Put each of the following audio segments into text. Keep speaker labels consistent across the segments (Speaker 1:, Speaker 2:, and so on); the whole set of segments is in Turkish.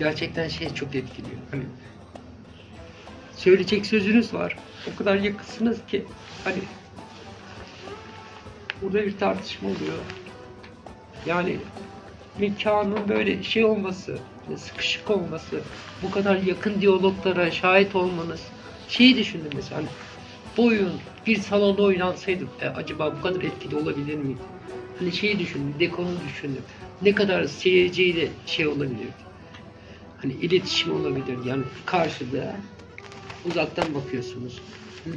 Speaker 1: gerçekten şey çok etkiliyor. Hani söyleyecek sözünüz var. O kadar yakınsınız ki hani burada bir tartışma oluyor. Yani mekanın böyle şey olması, sıkışık olması, bu kadar yakın diyaloglara şahit olmanız. Şeyi düşündüm mesela hani bu oyun bir salonda oynansaydı e, acaba bu kadar etkili olabilir miydi? Hani şeyi düşündüm, dekorunu düşündüm. Ne kadar seyirciyle şey olabilir? Hani iletişim olabilir. Yani karşıda uzaktan bakıyorsunuz.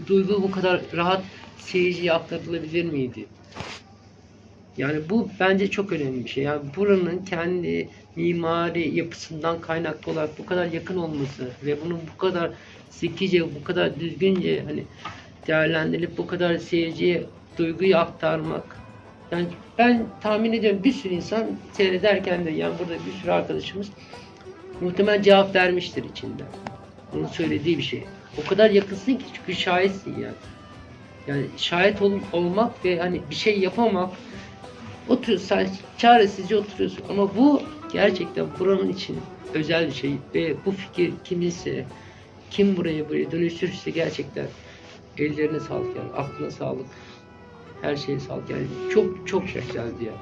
Speaker 1: Duygu bu kadar rahat seyirciye aktarılabilir miydi? Yani bu bence çok önemli bir şey. Yani buranın kendi mimari yapısından kaynaklı olarak bu kadar yakın olması ve bunun bu kadar zekice, bu kadar düzgünce hani değerlendirilip bu kadar seyirciye duyguyu aktarmak. Yani ben tahmin ediyorum bir sürü insan seyrederken de yani burada bir sürü arkadaşımız muhtemelen cevap vermiştir içinde. Onun söylediği bir şey. O kadar yakınsın ki çünkü şahitsin yani. Yani şahit ol- olmak ve hani bir şey yapamak oturuyorsun sen çaresizce oturuyorsun ama bu gerçekten buranın için özel bir şey ve bu fikir kiminse kim buraya buraya dönüştürürse gerçekten ellerine sağlık yani aklına sağlık her şeye sağlık yani çok çok güzeldi ya.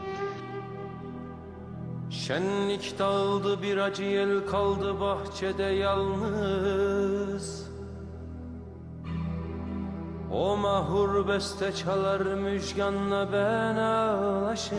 Speaker 2: Şenlik dağıldı bir acı yel kaldı bahçede yalnız. O mahur beste çalar müjganla ben ağlaşırız